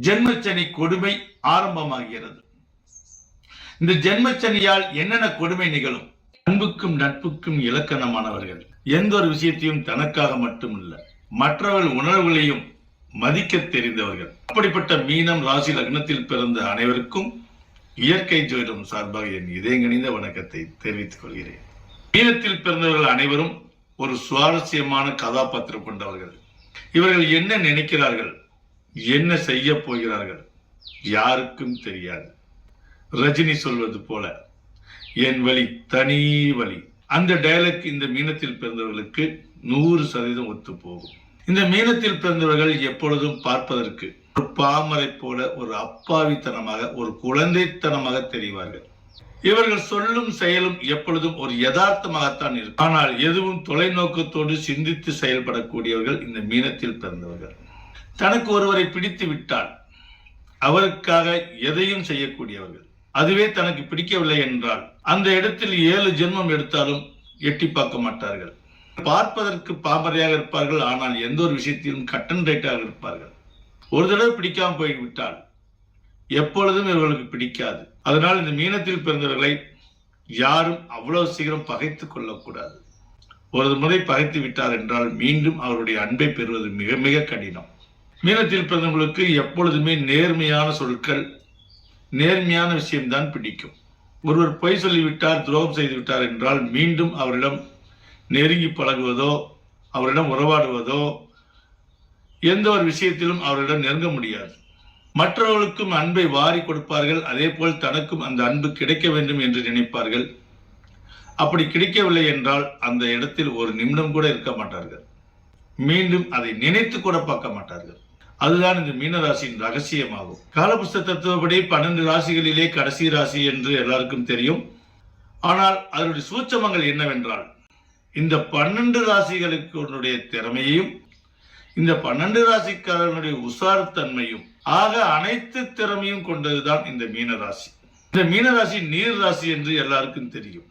ஜென்மச்சனி கொடுமை ஆரம்பமாகிறது. இந்த ஜென்மச்சனியால் என்னென்ன கொடுமை நிகழும்? அன்புக்கும் நட்புக்கும் இலக்கணமானவர்கள். எந்த ஒரு விஷயத்தையும் தனக்காக மட்டுமல்ல மற்றவர்கள் உணர்வுகளையும் மதிக்க தெரிந்தவர்கள். அப்படிப்பட்ட மீனம் ராசி லக்னத்தில் பிறந்த அனைவருக்கும் இயற்கை ஜோதிடம் சார்பாக என் இதயங்கணிந்த வணக்கத்தை தெரிவித்துக் கொள்கிறேன். மீனத்தில் பிறந்தவர்கள் அனைவரும் ஒரு சுவாரஸ்யமான கதாபாத்திரம் கொண்டவர்கள். இவர்கள் என்ன நினைக்கிறார்கள்? என்ன செய்ய போகிறார்கள்? யாருக்கும் தெரியாது. ரஜினி சொல்வது போல என் வழி தனி வழி. அந்த டயலக் இந்த மீனத்தில் பிறந்தவர்களுக்கு நூறு சதவீதம் ஒத்து போகும். இந்த மீனத்தில் பிறந்தவர்கள் எப்பொழுதும் பார்ப்பதற்கு ஒரு பாமரை போல ஒரு அப்பாவித்தனமாக ஒரு குழந்தைத்தனமாக தெரிவார்கள். இவர்கள் சொல்லும் செயலும் எப்பொழுதும் ஒரு யதார்த்தமாகத்தான் இருக்கும். ஆனால் எதுவும் தொலைநோக்கத்தோடு சிந்தித்து செயல்படக்கூடியவர்கள் இந்த மீனத்தில் பிறந்தவர்கள். தனக்கு ஒருவரை பிடித்து விட்டால் அவருக்காக எதையும் செய்யக்கூடியவர்கள். அதுவே தனக்கு பிடிக்கவில்லை என்றால் அந்த இடத்தில் ஏழு ஜென்மம் எடுத்தாலும் எட்டி பார்க்க மாட்டார்கள். பார்ப்பதற்கு பாமரையாக இருப்பார்கள் ஆனால் எந்த ஒரு விஷயத்திலும் கட்டன் ரைட்டாக இருப்பார்கள். ஒரு தடவை பிடிக்காமல் போய்விட்டால் எப்பொழுதும் இவர்களுக்கு பிடிக்காது. அதனால் இந்த மீனத்தில் பிறந்தவர்களை யாரும் அவ்வளவு சீக்கிரம் பகைத்து கொள்ளக்கூடாது. ஒரு முறை பகைத்து விட்டார் என்றால் மீண்டும் அவருடைய அன்பை பெறுவது மிக மிக கடினம். மீனத்தில் பிறந்தவங்களுக்கு எப்பொழுதுமே நேர்மையான சொற்கள் நேர்மையான விஷயம்தான் பிடிக்கும். ஒருவர் பொய் சொல்லிவிட்டார் துரோகம் செய்து விட்டார் என்றால் மீண்டும் அவரிடம் நெருங்கி பழகுவதோ அவரிடம் உறவாடுவதோ எந்த ஒரு விஷயத்திலும் அவரிடம் நெருங்க முடியாது. மற்றவர்களுக்கும் அன்பை வாரி கொடுப்பார்கள் அதே போல் தனக்கும் அந்த அன்பு கிடைக்க வேண்டும் என்று நினைப்பார்கள். அப்படி கிடைக்கவில்லை என்றால் அந்த இடத்தில் ஒரு நிமிடம் கூட இருக்க மாட்டார்கள். மீண்டும் அதை நினைத்து கூட பார்க்க மாட்டார்கள். அதுதான் இந்த மீனராசியின் ரகசியமாகும். காலபுஸ்த தத்துவப்படி பன்னெண்டு ராசிகளிலே கடைசி ராசி என்று எல்லாருக்கும் தெரியும். ஆனால் அதனுடைய சூட்சமங்கள் என்னவென்றால் இந்த பன்னெண்டு ராசிகளுக்கு உன்னுடைய திறமையையும் இந்த பன்னெண்டு ராசிக்காரனுடைய உசார்த்தன்மையும் ஆக அனைத்து திறமையும் கொண்டதுதான் இந்த மீனராசி. இந்த மீனராசி நீர் ராசி என்று எல்லாருக்கும் தெரியும்.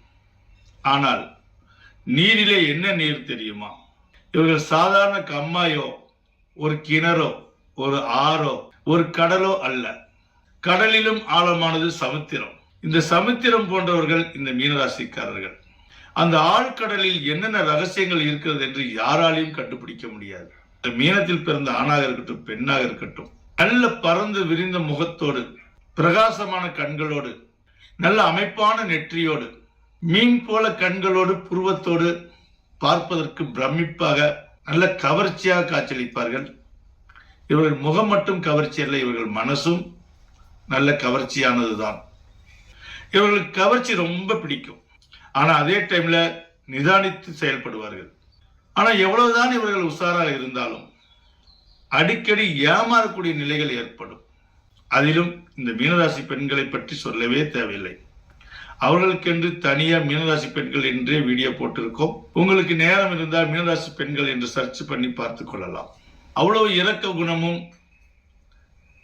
ஆனால் நீரிலே என்ன நீர் தெரியுமா? இவர்கள் சாதாரண கம்மாயோ ஒரு கிணறோ ஒரு ஆறோ ஒரு கடலோ அல்ல. கடலிலும் ஆழமானது சமுத்திரம். இந்த சமுத்திரம் போன்றவர்கள் இந்த மீனராசிக்காரர்கள். அந்த ஆழ்கடலில் என்னென்ன ரகசியங்கள் இருக்கிறது என்று யாராலையும் கண்டுபிடிக்க முடியாது. இந்த மீனத்தில் பிறந்த ஆணாக இருக்கட்டும் பெண்ணாக இருக்கட்டும் நல்ல பறந்து விரிந்த முகத்தோடு பிரகாசமான கண்களோடு நல்ல அமைப்பான நெற்றியோடு மீன் போல கண்களோடு புருவத்தோடு பார்ப்பதற்கு பிரமிப்பாக நல்ல கவர்ச்சியாக காட்சியளிப்பார்கள். இவர்கள் முகம் மட்டும் கவர்ச்சி அல்ல இவர்கள் மனசும் நல்ல கவர்ச்சியானதுதான் இவர்களுக்கு கவர்ச்சி ரொம்ப பிடிக்கும். ஆனா அதே டைம்ல நிதானித்து செயல்படுவார்கள். ஆனா எவ்வளவுதான் இவர்கள் உஷாராக இருந்தாலும் அடிக்கடி ஏமாறக்கூடிய நிலைகள் ஏற்படும். அதிலும் இந்த மீனராசி பெண்களை பற்றி சொல்லவே தேவையில்லை. அவர்களுக்கென்று தனியாக மீனராசி பெண்கள் என்றே வீடியோ போட்டிருக்கோம். உங்களுக்கு நேரம் இருந்தால் மீனராசி பெண்கள் என்று சர்ச் பண்ணி பார்த்து கொள்ளலாம். அவ்வளவு இரக்க குணமும்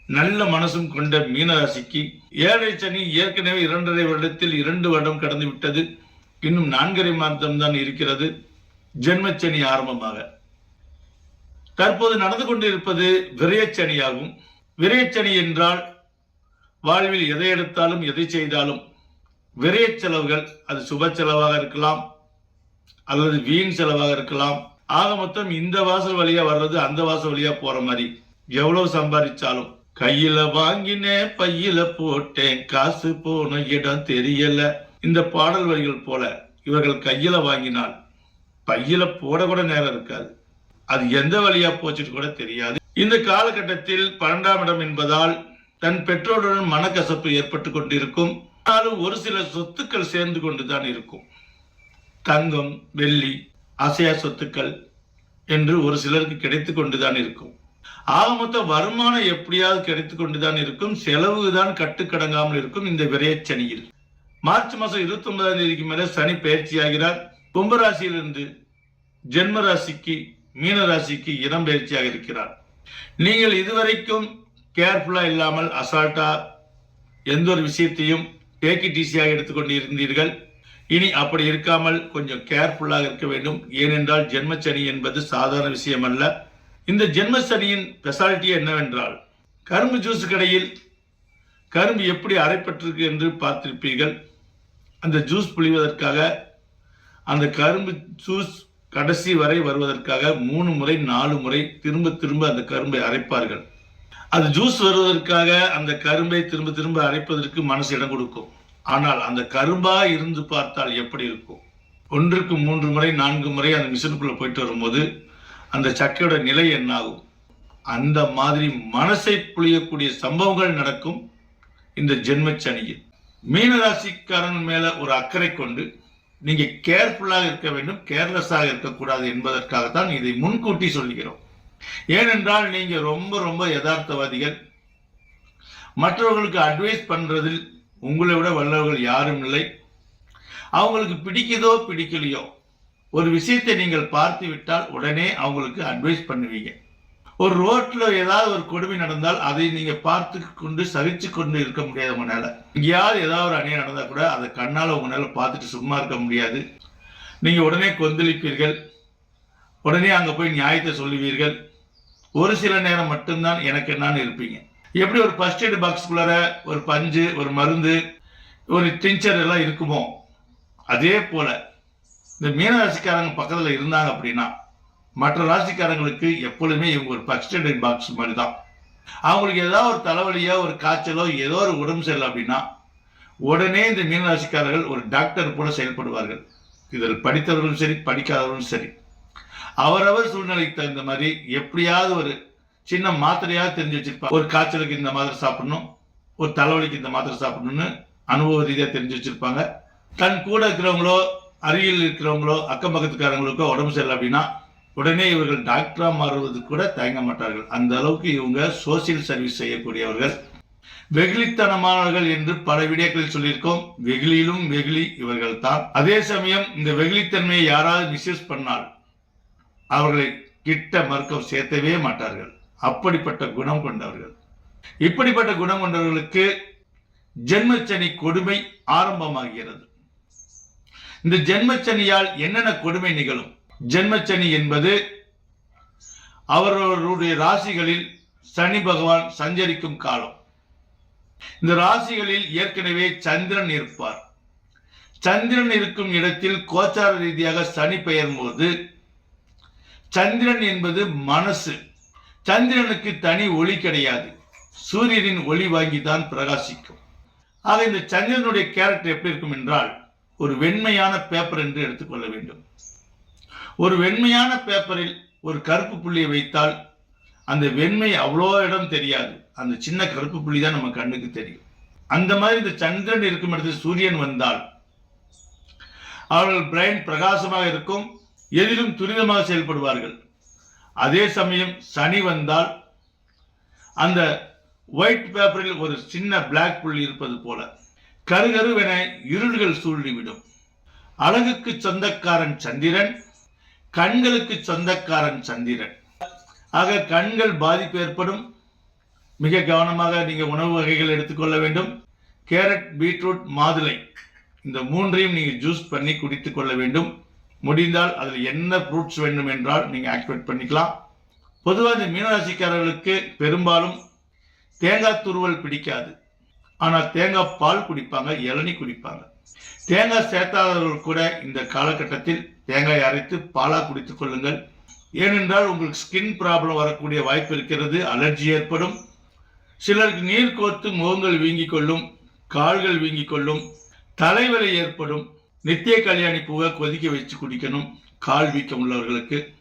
நல்ல மனசும் கொண்ட மீனராசிக்கு ஏழை சனி ஏற்கனவே இரண்டரை வருடத்தில் இரண்டு வருடம் கடந்து விட்டது. இன்னும் நான்கரை மாதம் தான் இருக்கிறது. ஜென்மச்சனி ஆரம்பமாக. தற்போது நடந்து கொண்டிருப்பது விரயச்சனியாகும். விரயச்சனி என்றால் வாழ்வில் எதை எடுத்தாலும் எதை செய்தாலும் விரய செலவுகள் அது சுப செலவாக இருக்கலாம் அல்லது வீண் செலவாக இருக்கலாம் ஆக மொத்தம் இந்த வாசல் வழியா வர்றது அந்த வாசல் வழியா போற மாதிரி. எவ்வளவு சம்பாதிச்சாலும் கையில வாங்கினேன் பையில போட்டேன் காசு போன இடம் தெரியல. இந்த பாடல் வரிகள் போல இவர்கள் கையில வாங்கினால் பையில போட கூட நேரம் இருக்காது. அது எந்த வழியா போச்சுட்டு கூட தெரியாது. இந்த காலகட்டத்தில் பன்னெண்டாம் இடம் என்பதால் தன் பெற்றோருடன் மனக்கசப்பு ஏற்பட்டு கொண்டிருக்கும். ஆனாலும் ஒரு சில சொத்துக்கள் சேர்ந்து கொண்டுதான் இருக்கும். தங்கம் வெள்ளி அசையா சொத்துக்கள் என்று ஒரு சிலருக்கு கிடைத்து கொண்டுதான் இருக்கும். ஆக மொத்த வருமானம் எப்படியாவது கிடைத்து கொண்டுதான் இருக்கும். செலவு தான் கட்டுக்கடங்காமல் இருக்கும் இந்த விரையச்சனியில் மார்ச் மாதம் இருபத்தி ஒன்பதாம் தேதிக்கு மேலே சனி பயிற்சியாகிறார் கும்பராசியிலிருந்து ஜென்ம ராசிக்கு மீன ராசிக்கு இடம் பயிற்சியாக இருக்கிறார். நீங்கள் இதுவரைக்கும் கேர்ஃபுல்லா இல்லாமல் அசால்ட்டா எந்த ஒரு விஷயத்தையும் டேக்கிட்டீசியாக எடுத்துக்கொண்டு இருந்தீர்கள் இனி அப்படி இருக்காமல் கொஞ்சம் கேர்ஃபுல்லாக இருக்க வேண்டும். ஏனென்றால் ஜென்மச்சனி என்பது சாதாரண விஷயம் அல்ல இந்த ஜென்மச்சனியின் ஸ்பெஷாலிட்டி என்னவென்றால் கரும்பு ஜூஸ் கடையில் கரும்பு எப்படி அரைப்பட்டிருக்கு என்று பார்த்திருப்பீர்கள். அந்த ஜூஸ் புழிவதற்காக அந்த கரும்பு ஜூஸ் கடைசி வரை வருவதற்காக மூணு முறை நாலு முறை திரும்ப திரும்ப அந்த கரும்பை அரைப்பார்கள். அது ஜூஸ் வருவதற்காக அந்த கரும்பை திரும்ப திரும்ப அரைப்பதற்கு மனசு இடம் கொடுக்கும். ஆனால் அந்த கரும்பா இருந்து பார்த்தால் எப்படி இருக்கும்? ஒன்றுக்கு மூன்று முறை நான்கு முறை அந்த மிஷினுக்குள்ள போயிட்டு வரும்போது அந்த சக்கையோட நிலை என்னாகும்? அந்த மாதிரி மனசை புளியக்கூடிய சம்பவங்கள் நடக்கும் இந்த ஜென்மச்சனியில் மீனராசிக்காரன் மேல ஒரு அக்கறை கொண்டு நீங்க கேர்ஃபுல்லாக இருக்க வேண்டும் கேர்லெஸ்ஸாக இருக்கக்கூடாது என்பதற்காகத்தான் இதை முன்கூட்டி சொல்கிறோம். ஏனென்றால் நீங்க ரொம்ப ரொம்ப யதார்த்தவாதிகள். மற்றவர்களுக்கு அட்வைஸ் பண்றதில் உங்களை விட வல்லவர்கள் யாரும் இல்லை. அவங்களுக்கு பிடிக்குதோ பிடிக்கலையோ ஒரு விஷயத்தை நீங்கள் பார்த்து விட்டால் உடனே அவங்களுக்கு அட்வைஸ் பண்ணுவீங்க. ஒரு ரோட்ல ஏதாவது ஒரு கொடுமை நடந்தால் அதை நீங்க பார்த்து கொண்டு சகிச்சு கொண்டு இருக்க முடியாது உங்களால. எங்கேயாவது ஏதாவது ஒரு அணியம் நடந்தா கூட அதை கண்ணால உங்களால பார்த்துட்டு சும்மா இருக்க முடியாது. நீங்க உடனே கொந்தளிப்பீர்கள். உடனே அங்க போய் நியாயத்தை சொல்லுவீர்கள். ஒரு சில நேரம் மட்டும்தான் எனக்கு என்னன்னு இருப்பீங்க. எப்படி ஒரு ஃபர்ஸ்ட் எய்டு பாக்ஸ்குள்ளார ஒரு பஞ்சு ஒரு மருந்து ஒரு டிஞ்சர் எல்லாம் இருக்குமோ அதே போல் இந்த மீனராசிக்காரங்க பக்கத்தில் இருந்தாங்க அப்படின்னா மற்ற ராசிக்காரங்களுக்கு எப்பொழுதுமே இவங்க ஒரு ஃபர்ஸ்ட் எய்ட் பாக்ஸ் மாதிரி தான் அவங்களுக்கு ஏதாவது ஒரு தலைவலியோ ஒரு காய்ச்சலோ ஏதோ ஒரு உடம்பு சரியில்லை அப்படின்னா உடனே இந்த மீனராசிக்காரர்கள் ஒரு டாக்டர் போல செயல்படுவார்கள். இதில் படித்தவர்களும் சரி படிக்காதவர்களும் சரி. அவரவர் சூழ்நிலைக்கு தகுந்த மாதிரி எப்படியாவது ஒரு சின்ன மாத்திரையாக தெரிஞ்சு வச்சிருப்பாங்க ஒரு காய்ச்சலுக்கு இந்த மாத்திரை சாப்பிடணும். ஒரு தலைவலிக்கு இந்த மாத்திரை சாப்பிடணும்னு அனுபவ ரீதியாக தெரிஞ்சு வச்சிருப்பாங்க. தன் கூட இருக்கிறவங்களோ அருகில் இருக்கிறவங்களோ அக்கம் பக்கத்துக்காரங்களுக்கோ உடம்பு சரியில்லை அப்படின்னா உடனே இவர்கள் டாக்டராக மாறுவது கூட தயங்க மாட்டார்கள். அந்த அளவுக்கு இவங்க சோசியல் சர்வீஸ் செய்யக்கூடியவர்கள். வெகுளித்தனமானவர்கள் என்று பல வீடியோக்களில் சொல்லியிருக்கோம். வெகுளியிலும் வெகுளி இவர்கள் தான் அதே சமயம் இந்த வெகுளித்தன்மையை யாராவது மிஸ்யூஸ் பண்ணால் அவர்களை கிட்ட மறுக்கம் சேர்த்தவே மாட்டார்கள். அப்படிப்பட்ட குணம் கொண்டவர்கள். இப்படிப்பட்ட குணம் கொண்டவர்களுக்கு ஜென்மச்சனி கொடுமை ஆரம்பமாகிறது. இந்த ஜென்மச்சனியால் என்னென்ன கொடுமை நிகழும்? ஜென்மச்சனி என்பது அவரவருடைய ராசிகளில் சனி பகவான் சஞ்சரிக்கும் காலம். இந்த ராசிகளில் ஏற்கனவே சந்திரன் இருப்பார். சந்திரன் இருக்கும் இடத்தில் கோச்சார ரீதியாக சனி பெயரும் போது சந்திரன் என்பது மனசு. சந்திரனுக்கு தனி ஒளி கிடையாது. சூரியனின் ஒளி வாங்கி தான் பிரகாசிக்கும். ஆக இந்த சந்திரனுடைய கேரக்டர் எப்படி இருக்கும் என்றால் ஒரு வெண்மையான பேப்பர் என்று எடுத்துக்கொள்ள வேண்டும். ஒரு வெண்மையான பேப்பரில் ஒரு கருப்பு புள்ளியை வைத்தால் அந்த வெண்மை அவ்வளோ இடம் தெரியாது. அந்த சின்ன கருப்பு புள்ளி தான் நம்ம கண்ணுக்கு தெரியும். அந்த மாதிரி இந்த சந்திரன் இருக்கும் இடத்தில் சூரியன் வந்தால் அவர்கள் பிரைன் பிரகாசமாக இருக்கும் எதிலும் துரிதமாக செயல்படுவார்கள். அதே சமயம் சனி வந்தால் அந்த ஒயிட் பேப்பரில் ஒரு சின்ன பிளாக் புள்ளி இருப்பது போல கருகருவென இருள்கள் சூழ்ந்துவிடும். அழகுக்கு சொந்தக்காரன் சந்திரன் கண்களுக்கு சொந்தக்காரன் சந்திரன். ஆக கண்கள் பாதிப்பு ஏற்படும். மிக கவனமாக நீங்கள் உணவு வகைகள் எடுத்துக்கொள்ள வேண்டும். கேரட் பீட்ரூட் மாதுளை இந்த மூன்றையும் நீங்கள் ஜூஸ் பண்ணி குடித்துக் கொள்ள வேண்டும். முடிந்தால் அதில் என்ன ஃப்ரூட்ஸ் வேண்டும் என்றால் நீங்கள் ஆக்டிவேட் பண்ணிக்கலாம். பொதுவாக இந்த மீனராசிக்காரர்களுக்கு பெரும்பாலும் தேங்காய் துருவல் பிடிக்காது. ஆனால் தேங்காய் பால் குடிப்பாங்க இளநி குடிப்பாங்க. தேங்காய் சேர்த்தாதவர்கள் கூட இந்த காலகட்டத்தில் தேங்காய் அரைத்து பாலாக குடித்துக் கொள்ளுங்கள். ஏனென்றால் உங்களுக்கு ஸ்கின் ப்ராப்ளம் வரக்கூடிய வாய்ப்பு இருக்கிறது அலர்ஜி ஏற்படும். சிலருக்கு நீர் கோர்த்து முகங்கள் வீங்கிக் கொள்ளும் கால்கள் வீங்கிக் கொள்ளும் தலைவலி ஏற்படும். நித்திய கல்யாணி பூவை கொதிக்க வச்சு குடிக்கணும். கால் வீக்கம் உள்ளவர்களுக்கு.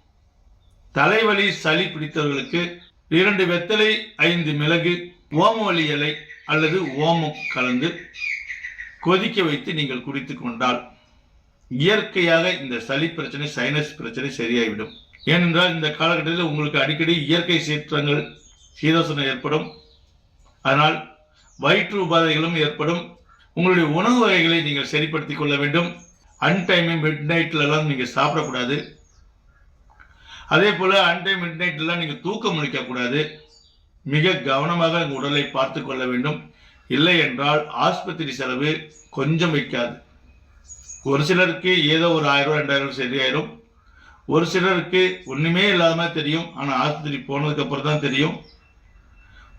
தலைவலி சளி பிடித்தவர்களுக்கு. இரண்டு வெத்தலை ஐந்து மிளகு ஓமவலி இலை அல்லது ஓமம் கலந்து கொதிக்க வைத்து நீங்கள் குடித்து கொண்டால் இயற்கையாக இந்த சளி பிரச்சனை சைனஸ் பிரச்சனை சரியாகிவிடும். ஏனென்றால் இந்த காலகட்டத்தில் உங்களுக்கு அடிக்கடி இயற்கை சீற்றங்கள் சீதோசனம் ஏற்படும். அதனால் வயிற்று உபாதைகளும் ஏற்படும். உங்களுடைய உணவு வகைகளை நீங்கள் சரிப்படுத்திக் கொள்ள வேண்டும். அன்டைம் மிட் நைட்லலாம் நீங்கள் சாப்பிடக்கூடாது. அதே போல் அன்டைம் மிட் நைட்லாம் நீங்கள் தூக்கம் முழிக்கக்கூடாது மிக கவனமாக உங்கள் உடலை பார்த்து கொள்ள வேண்டும். இல்லை என்றால் ஆஸ்பத்திரி செலவு கொஞ்சம் வைக்காது. ஒரு சிலருக்கு ஏதோ ஒரு ஆயிரம் ரூபாய் ரெண்டாயிரம் சரியாயிரும் ஒரு சிலருக்கு ஒன்றுமே இல்லாத மாதிரி தெரியும். ஆனால் ஆஸ்பத்திரி போனதுக்கப்புறம் தான் தெரியும்.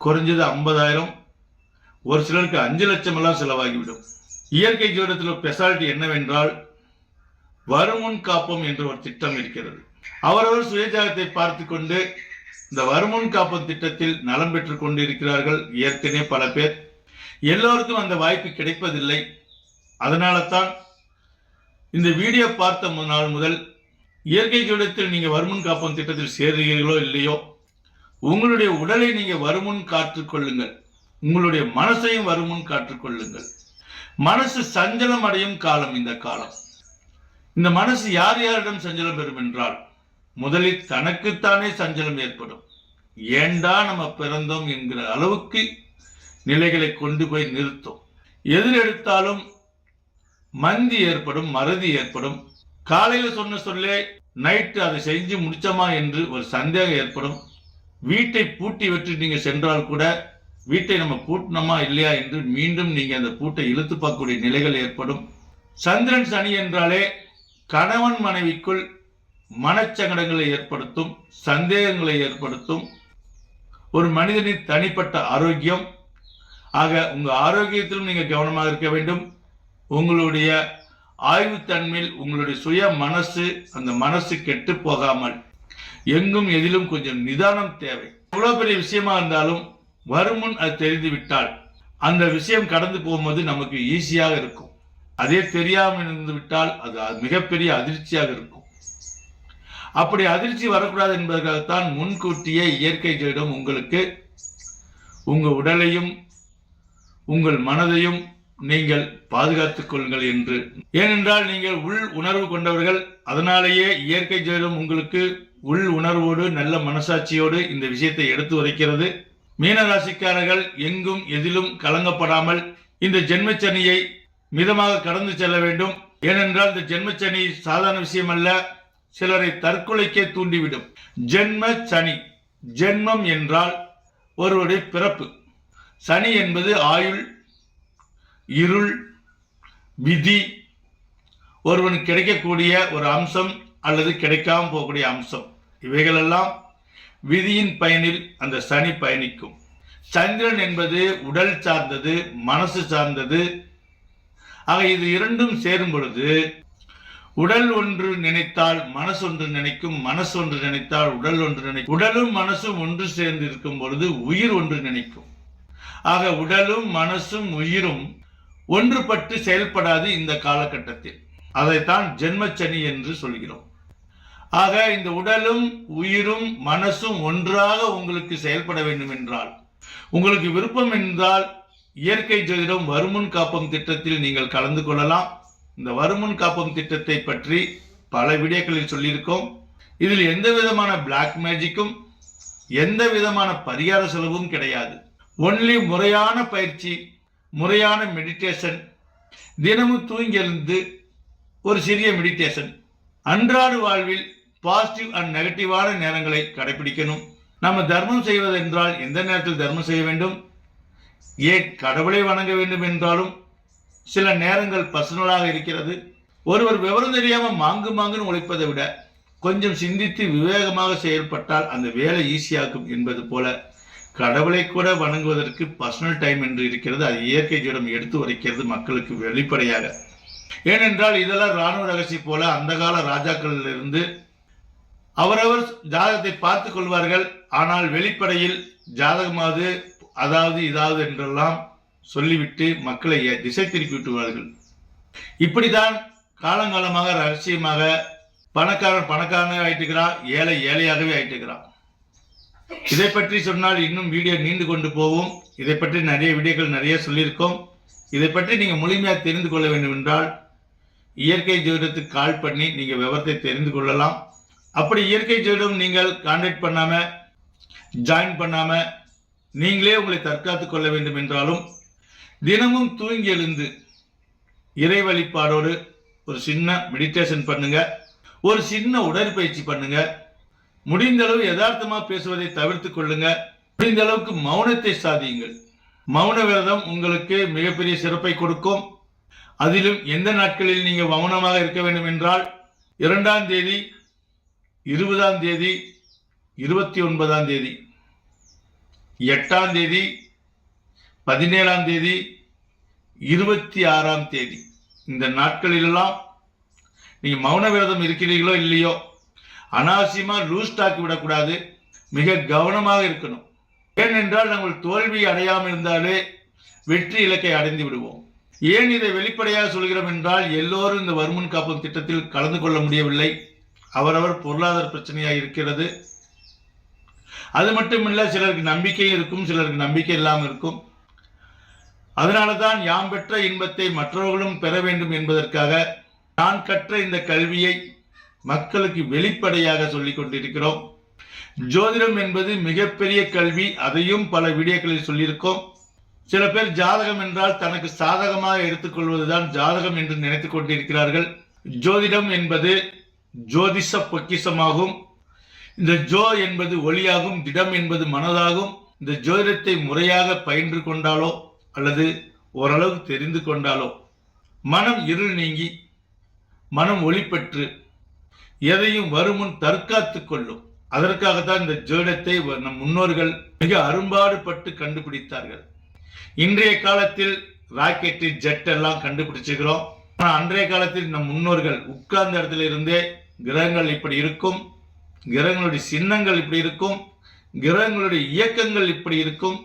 குறைஞ்சது ஐம்பதாயிரம். ஒரு சிலருக்கு அஞ்சு லட்சம் எல்லாம் செலவாகிவிடும். இயற்கை ஜோடத்தில் ஸ்பெஷாலிட்டி என்னவென்றால் வருமுன் காப்போம் என்ற ஒரு திட்டம் இருக்கிறது. அவரவர் சுயஜாகத்தை பார்த்து கொண்டு இந்த வருமுன் காப்போம் திட்டத்தில் நலம் பெற்றுக் கொண்டு இருக்கிறார்கள் ஏற்கனவே பல பேர். எல்லோருக்கும் அந்த வாய்ப்பு கிடைப்பதில்லை. அதனால தான் இந்த வீடியோ பார்த்த நாள் முதல் இயற்கை ஜோடத்தில் நீங்கள் வருமுன் காப்போம் திட்டத்தில் சேர்கிறீர்களோ இல்லையோ உங்களுடைய உடலை நீங்கள் வருமுன் காற்றுக்கொள்ளுங்கள் உங்களுடைய மனசையும் வருமுன் காற்றுக்கொள்ளுங்கள் மனசு சஞ்சலம் அடையும் காலம் இந்த காலம். இந்த மனசு யார் யாரிடம் சஞ்சலம் பெறும் என்றால் முதலில் தனக்குத்தானே சஞ்சலம் ஏற்படும். ஏண்டா நம்ம பிறந்தோம் என்கிற அளவுக்கு நிலைகளை கொண்டு போய் நிறுத்தும். எதில் எடுத்தாலும் மந்தி ஏற்படும் மறதி ஏற்படும். காலையில சொன்ன சொல்லே நைட்டு அதை செஞ்சு முடிச்சோமா? என்று ஒரு சந்தேகம் ஏற்படும். வீட்டை பூட்டி விட்டு நீங்க சென்றால் கூட வீட்டை நம்ம பூட்டினோமா இல்லையா என்று மீண்டும் நீங்கள் அந்த பூட்டை இழுத்து பார்க்கக்கூடிய நிலைகள் ஏற்படும். சந்திரன் சனி என்றாலே கணவன் மனைவிக்குள் மனச்சங்கடங்களை ஏற்படுத்தும் சந்தேகங்களை ஏற்படுத்தும். ஒரு மனிதனின் தனிப்பட்ட ஆரோக்கியம். ஆக உங்கள் ஆரோக்கியத்திலும் நீங்கள் கவனமாக இருக்க வேண்டும். உங்களுடைய ஆய்வுத்தன்மையில் உங்களுடைய சுய மனசு அந்த மனசு கெட்டு போகாமல் எங்கும் எதிலும் கொஞ்சம் நிதானம் தேவை. எவ்வளோ பெரிய விஷயமா இருந்தாலும் வருமுன் அது தெரிந்து விட்டால் அந்த விஷயம் கடந்து போகும்போது நமக்கு ஈஸியாக இருக்கும். அதே தெரியாமல் இருந்து விட்டால் அது மிகப்பெரிய அதிர்ச்சியாக இருக்கும். அப்படி அதிர்ச்சி வரக்கூடாது என்பதற்காகத்தான் முன்கூட்டியே இயற்கை ஜோதிடம் உங்களுக்கு உங்கள் உடலையும் உங்கள் மனதையும் நீங்கள் பாதுகாத்துக் கொள்ளுங்கள் என்று. ஏனென்றால் நீங்கள் உள் உணர்வு கொண்டவர்கள் அதனாலேயே இயற்கை ஜோதிடம் உங்களுக்கு உள் உணர்வோடு நல்ல மனசாட்சியோடு இந்த விஷயத்தை எடுத்து உரைக்கிறது. மீனராசிக்காரர்கள் எங்கும் எதிலும் கலங்கப்படாமல் இந்த ஜென்மச்சனியை மிதமாக கடந்து செல்ல வேண்டும். ஏனென்றால் இந்த ஜென்மச்சனி சாதாரண விஷயம் அல்ல சிலரை தற்கொலைக்கே தூண்டிவிடும். ஜென்ம சனி ஜென்மம் என்றால் ஒருவருடைய பிறப்பு. சனி என்பது ஆயுள் இருள் விதி ஒருவனுக்கு கிடைக்கக்கூடிய ஒரு அம்சம் அல்லது கிடைக்காமல் போகக்கூடிய அம்சம். இவைகளெல்லாம் விதியின் பயனில் அந்த சனி பயணிக்கும். சந்திரன் என்பது உடல் சார்ந்தது மனசு சார்ந்தது. ஆக இது இரண்டும் சேரும் பொழுது உடல் ஒன்று நினைத்தால் மனசு ஒன்று நினைக்கும் மனசு ஒன்று நினைத்தால் உடல் ஒன்று நினைக்கும். உடலும் மனசும் ஒன்று சேர்ந்து இருக்கும் பொழுது உயிர் ஒன்று நினைக்கும். ஆக உடலும் மனசும் உயிரும் ஒன்றுபட்டு செயல்படாது இந்த காலகட்டத்தில். அதைத்தான் ஜென்மச்சனி என்று சொல்கிறோம். ஆக இந்த உடலும் உயிரும் மனசும் ஒன்றாக உங்களுக்கு செயல்பட வேண்டும் என்றால் உங்களுக்கு விருப்பம் என்றால் இயற்கை ஜோதிடம் வருமுன் காப்பம் திட்டத்தில் நீங்கள் கலந்து கொள்ளலாம். இந்த வருமுன் காப்பம் திட்டத்தை பற்றி பல வீடியோக்களில் சொல்லியிருக்கோம். இதில் எந்த விதமான பிளாக் மேஜிக்கும் எந்த விதமான பரிகார செலவும் கிடையாது. ஒன்லி முறையான பயிற்சி முறையான மெடிடேஷன் தினமும் தூங்கி எழுந்து ஒரு சிறிய மெடிடேஷன் அன்றாட வாழ்வில் பாசிட்டிவ் அண்ட் நெகட்டிவான நேரங்களை கடைபிடிக்கணும் நம்ம தர்மம் செய்வதென்றால் எந்த நேரத்தில் தர்மம் செய்ய வேண்டும்? ஏன் கடவுளை வணங்க வேண்டும் என்றாலும் சில நேரங்கள் பர்சனலாக இருக்கிறது. ஒருவர் விவரம் தெரியாமல் மாங்கு மாங்குன்னு உழைப்பதை விட கொஞ்சம் சிந்தித்து விவேகமாக செயல்பட்டால் அந்த வேலை ஈஸியாக்கும் என்பது போல கடவுளை கூட வணங்குவதற்கு பர்சனல் டைம் என்று இருக்கிறது. அது இயற்கை ஜீடம் எடுத்து உரைக்கிறது மக்களுக்கு வெளிப்படையாக. ஏனென்றால் இதெல்லாம் ராணுவ ரகசியம் போல அந்த கால ராஜாக்களில் இருந்து அவரவர் ஜாதகத்தை பார்த்து கொள்வார்கள். ஆனால் வெளிப்படையில் ஜாதகமாவது அதாவது இதாவது என்றெல்லாம் சொல்லிவிட்டு மக்களை திசை திருப்பி விட்டுவார்கள். இப்படித்தான் காலங்காலமாக ரகசியமாக பணக்காரன் பணக்காரனே ஆயிட்டுக்கிறான் ஏழை ஏழையாகவே ஆயிட்டுக்கிறான் இதை பற்றி சொன்னால் இன்னும் வீடியோ நீண்டு கொண்டு போகும். இதை பற்றி நிறைய வீடியோக்கள் நிறைய சொல்லியிருக்கோம். இதை பற்றி நீங்கள் முழுமையாக தெரிந்து கொள்ள வேண்டும் என்றால் இயற்கை ஜோதிடத்துக்கு கால் பண்ணி நீங்கள் விவரத்தை தெரிந்து கொள்ளலாம். அப்படி இயற்கை ஜோதிடம் நீங்கள் கான்டாக்ட் பண்ணாம ஜாயின் பண்ணாம நீங்களே உங்களை தற்காத்துக் கொள்ள வேண்டும் என்றாலும் தினமும் தூங்கி எழுந்து இறை வழிபாடோடு ஒரு சின்ன மெடிடேஷன் பண்ணுங்க. ஒரு சின்ன உடற்பயிற்சி பண்ணுங்க. முடிந்த அளவு யதார்த்தமா பேசுவதை தவிர்த்து கொள்ளுங்க. முடிந்த அளவுக்கு மௌனத்தை சாதியுங்கள். மௌன விரதம் உங்களுக்கு மிகப்பெரிய சிறப்பை கொடுக்கும். அதிலும் எந்த நாட்களில் நீங்க மௌனமாக இருக்க வேண்டும் என்றால் இரண்டாம் தேதி இருபதாம் தேதி இருபத்தி ஒன்பதாம் தேதி எட்டாம் தேதி பதினேழாம் தேதி இருபத்தி ஆறாம் தேதி. இந்த நாட்களிலெல்லாம் நீங்கள் மௌன விரதம் இருக்கிறீர்களோ இல்லையோ அனாவசியமாக லூஸ் விடக்கூடாது. மிக கவனமாக இருக்கணும். ஏனென்றால் நாங்கள் தோல்வி அடையாமல் இருந்தாலே வெற்றி இலக்கை அடைந்து விடுவோம். ஏன் இதை வெளிப்படையாக சொல்கிறோம் என்றால் எல்லோரும் இந்த வருமுன் காப்பு திட்டத்தில் கலந்து கொள்ள முடியவில்லை. அவரவர் பொருளாதார பிரச்சனையாக இருக்கிறது. அது மட்டுமில்லை சிலருக்கு நம்பிக்கை இருக்கும் சிலருக்கு நம்பிக்கை இல்லாமல் இருக்கும். அதனால தான் யாம் பெற்ற இன்பத்தை மற்றவர்களும் பெற வேண்டும் என்பதற்காக நான் கற்ற இந்த கல்வியை மக்களுக்கு வெளிப்படையாக சொல்லிக் கொண்டிருக்கிறோம். ஜோதிடம் என்பது மிகப்பெரிய கல்வி அதையும் பல வீடியோக்களில் சொல்லியிருக்கோம். சில பேர் ஜாதகம் என்றால் தனக்கு சாதகமாக எடுத்துக்கொள்வதுதான் ஜாதகம் என்று நினைத்துக் கொண்டிருக்கிறார்கள். ஜோதிடம் என்பது ஜோதிஷ பொக்கிஷமாகும் இந்த ஜோ என்பது ஒளியாகும் திடம் என்பது மனதாகும். இந்த ஜோதிடத்தை முறையாக பயின்று கொண்டாலோ அல்லது ஓரளவு தெரிந்து கொண்டாலோ மனம் இருள் நீங்கி மனம் ஒளி பெற்று எதையும் வருமுன் தற்காத்து கொள்ளும். அதற்காகத்தான் இந்த ஜோதிடத்தை நம் முன்னோர்கள் மிக அரும்பாடுபட்டு கண்டுபிடித்தார்கள். இன்றைய காலத்தில் ராக்கெட்டு ஜெட் எல்லாம் கண்டுபிடிச்சுக்கிறோம். ஆனால் அன்றைய காலத்தில் நம் முன்னோர்கள் உட்கார்ந்த இடத்துல இருந்தே கிரகங்கள் இப்படி இருக்கும் கிரகங்களுடைய சின்னங்கள் இப்படி இருக்கும் கிரகங்களுடைய இயக்கங்கள் இப்படி இருக்கும்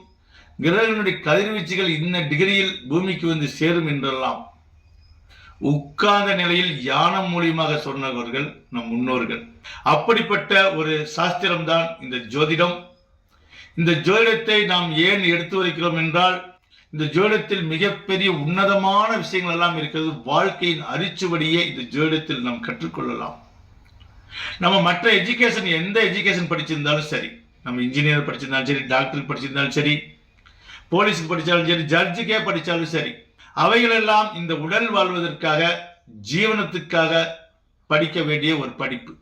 கிரகங்களுடைய கதிர்வீச்சுகள் இன்ன டிகிரியில் பூமிக்கு வந்து சேரும் என்றெல்லாம் உட்கார்ந்த நிலையில் யானம் மூலியமாக சொன்னவர்கள் நம் முன்னோர்கள். அப்படிப்பட்ட ஒரு சாஸ்திரம் தான் இந்த ஜோதிடம். இந்த ஜோதிடத்தை நாம் ஏன் எடுத்து வைக்கிறோம் என்றால் இந்த ஜோதிடத்தில் மிகப்பெரிய உன்னதமான விஷயங்கள் எல்லாம் இருக்கிறது. வாழ்க்கையின் அரிச்சுவடியே இந்த ஜோதிடத்தில் நாம் கற்றுக்கொள்ளலாம். நம்ம மற்ற எஜுகேஷன் எந்த எஜுகேஷன் படிச்சிருந்தாலும் சரி. நம்ம இன்ஜினியர் படிச்சிருந்தாலும் சரி டாக்டர் படிச்சிருந்தாலும் சரி போலீஸுக்கு படித்தாலும் சரி ஜட்ஜுக்கே படித்தாலும் சரி அவைகளெல்லாம் இந்த உடல் வாழ்வதற்காக ஜீவனத்துக்காக படிக்க வேண்டிய ஒரு படிப்பு.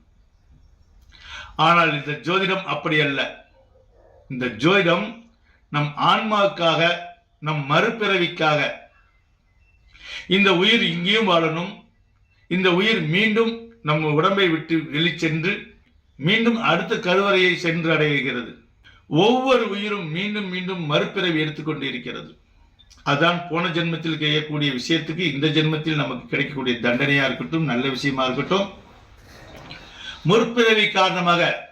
ஆனால் இந்த ஜோதிடம் அப்படி அல்ல. இந்த ஜோதிடம் நம் ஆன்மாவுக்காக நம் மறுபிறவிக்காக. இந்த உயிர் இங்கேயும் வாழணும். இந்த உயிர் மீண்டும் நம்ம உடம்பை விட்டு வெளிச்சென்று மீண்டும் அடுத்த கருவறையை சென்று அடைகிறது. ஒவ்வொரு உயிரும் மீண்டும் மீண்டும் மறுபிறவி எடுத்துக்கொண்டு இருக்கிறது அதான் போன ஜென்மத்தில் செய்யக்கூடிய விஷயத்துக்கு இந்த ஜென்மத்தில் நமக்கு கிடைக்கக்கூடிய தண்டனையா இருக்கட்டும் நல்ல விஷயமா இருக்கட்டும். முற்பிறவி காரணமாக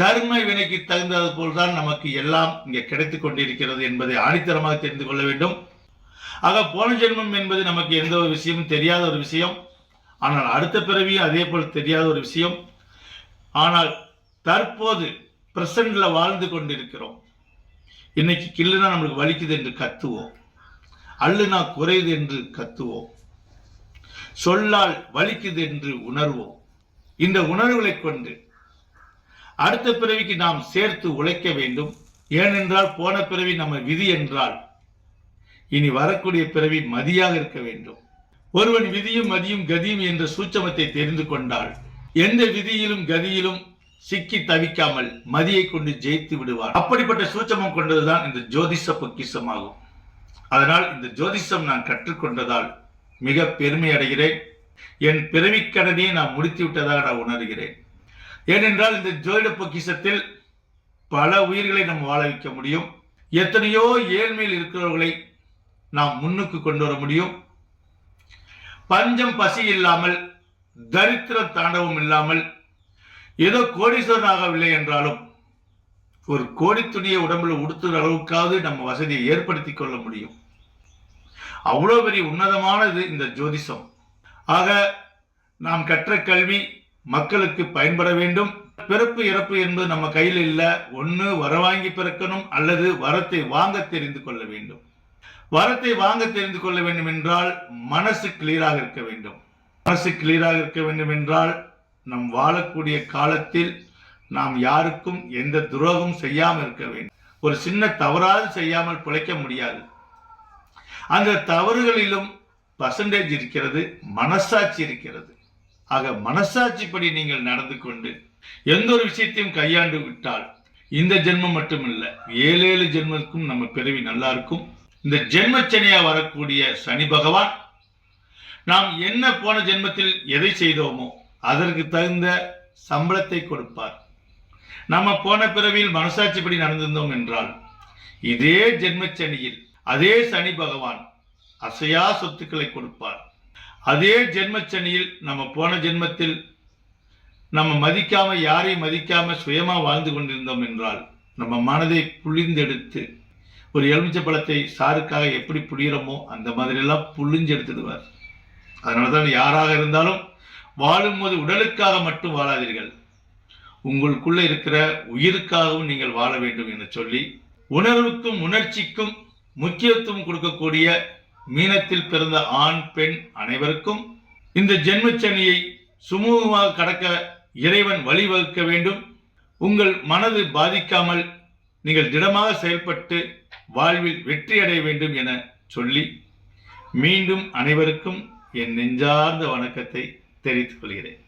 கர்ம வினைக்கு தகுந்தது போல்தான் நமக்கு எல்லாம் இங்கே கிடைத்துக் கொண்டிருக்கிறது என்பதை ஆணித்தரமாக தெரிந்து கொள்ள வேண்டும். ஆக போன ஜென்மம் என்பது நமக்கு எந்த ஒரு விஷயமும் தெரியாத ஒரு விஷயம். ஆனால் அடுத்த பிறவியும் அதே போல் தெரியாத ஒரு விஷயம். ஆனால் தற்போது பிரசன்ட்ல வாழ்ந்து கொண்டிருக்கிறோம். இன்னைக்கு கில்லுனா நம்மளுக்கு வலிக்குது என்று கத்துவோம். அல்லுனா குறையுது என்று கத்துவோம். சொல்லால் வலிக்குது என்று உணர்வோம். இந்த உணர்வுகளை கொண்டு அடுத்த பிறவிக்கு நாம் சேர்த்து உழைக்க வேண்டும். ஏனென்றால் போன பிறவி நம்ம விதி என்றால் இனி வரக்கூடிய பிறவி மதியாக இருக்க வேண்டும். ஒருவன் விதியும் மதியும் கதியும் என்ற சூட்சமத்தை தெரிந்து கொண்டால் எந்த விதியிலும் கதியிலும் சிக்கி தவிக்காமல் மதியை கொண்டு ஜெயித்து விடுவார் அப்படிப்பட்ட சூட்சமம் கொண்டதுதான் இந்த ஜோதிஷ பொக்கிஷமாகும். அதனால் இந்த ஜோதிஷம் நான் கற்றுக்கொண்டதால் மிக பெருமை அடைகிறேன். என் பிறவிக்கடனையை நான் முடித்து விட்டதாக நான் உணர்கிறேன். ஏனென்றால் இந்த ஜோதிட பொக்கிஷத்தில் பல உயிர்களை நாம் வாழ வைக்க முடியும். எத்தனையோ ஏழ்மையில் இருக்கிறவர்களை நாம் முன்னுக்கு கொண்டு வர முடியும். பஞ்சம் பசி இல்லாமல் தரித்திர தாண்டவம் இல்லாமல் ஏதோ கோடீஸ்வரன் ஆகவில்லை என்றாலும் ஒரு கோடித்துணியை உடம்புல உடுத்துற அளவுக்காவது நம்ம வசதியை ஏற்படுத்தி கொள்ள முடியும். அவ்வளோ பெரிய உன்னதமானது இந்த ஜோதிஷம். ஆக நாம் கற்ற கல்வி மக்களுக்கு பயன்பட வேண்டும். பிறப்பு இறப்பு என்பது நம்ம கையில் இல்லை. ஒன்று வர வாங்கி பிறக்கணும் அல்லது வரத்தை வாங்க தெரிந்து கொள்ள வேண்டும். வரத்தை வாங்க தெரிந்து கொள்ள வேண்டும் என்றால் மனசு கிளியராக இருக்க வேண்டும். மனசு கிளியராக இருக்க வேண்டும் என்றால் நம் வாழக்கூடிய காலத்தில் நாம் யாருக்கும் எந்த துரோகம் செய்யாமல் இருக்க வேண்டும். ஒரு சின்ன தவறாது செய்யாமல் பிழைக்க முடியாது. அந்த தவறுகளிலும் பர்சன்டேஜ் இருக்கிறது மனசாட்சி இருக்கிறது. ஆக மனசாட்சிப்படி நீங்கள் நடந்து கொண்டு எந்த ஒரு விஷயத்தையும் கையாண்டு விட்டால் இந்த ஜென்மம் மட்டுமில்ல ஏழு ஏழு ஜென்மத்துக்கும் நம்ம பிறவி நல்லா இருக்கும். இந்த ஜென்மச்சனையா வரக்கூடிய சனி பகவான் நாம் என்ன போன ஜென்மத்தில் எதை செய்தோமோ அதற்கு தகுந்த சம்பளத்தை கொடுப்பார். நம்ம போன பிறவியில் மனசாட்சிப்படி நடந்திருந்தோம் என்றால் இதே ஜென்மச்சனியில் அதே சனி பகவான் அசையா சொத்துக்களை கொடுப்பார். அதே ஜென்மச்சனியில் நம்ம போன ஜென்மத்தில் நம்ம மதிக்காம யாரையும் மதிக்காம சுயமா வாழ்ந்து கொண்டிருந்தோம் என்றால் நம்ம மனதை புளிந்தெடுத்து ஒரு எலுமிச்சை பழத்தை சாருக்காக எப்படி புளியிறமோ அந்த மாதிரி எல்லாம் புளிஞ்சு எடுத்துடுவார். அதனால தான் யாராக இருந்தாலும் வாழும்போது உடலுக்காக மட்டும் வாழாதீர்கள். உங்களுக்குள்ளே இருக்கிற உயிருக்காகவும் நீங்கள் வாழ வேண்டும் என்று சொல்லி உணர்வுக்கும் உணர்ச்சிக்கும் முக்கியத்துவம் கொடுக்கக்கூடிய மீனத்தில் பிறந்த ஆண் பெண் அனைவருக்கும் இந்த ஜென்மச்சனியை சுமூகமாக கடக்க இறைவன் வழிவகுக்க வேண்டும். உங்கள் மனது பாதிக்காமல் நீங்கள் திடமாக செயல்பட்டு வாழ்வில் வெற்றி அடைய வேண்டும் என சொல்லி மீண்டும் அனைவருக்கும் என் நெஞ்சார்ந்த வணக்கத்தை தெரிவித்துக் கொள்கிறேன்.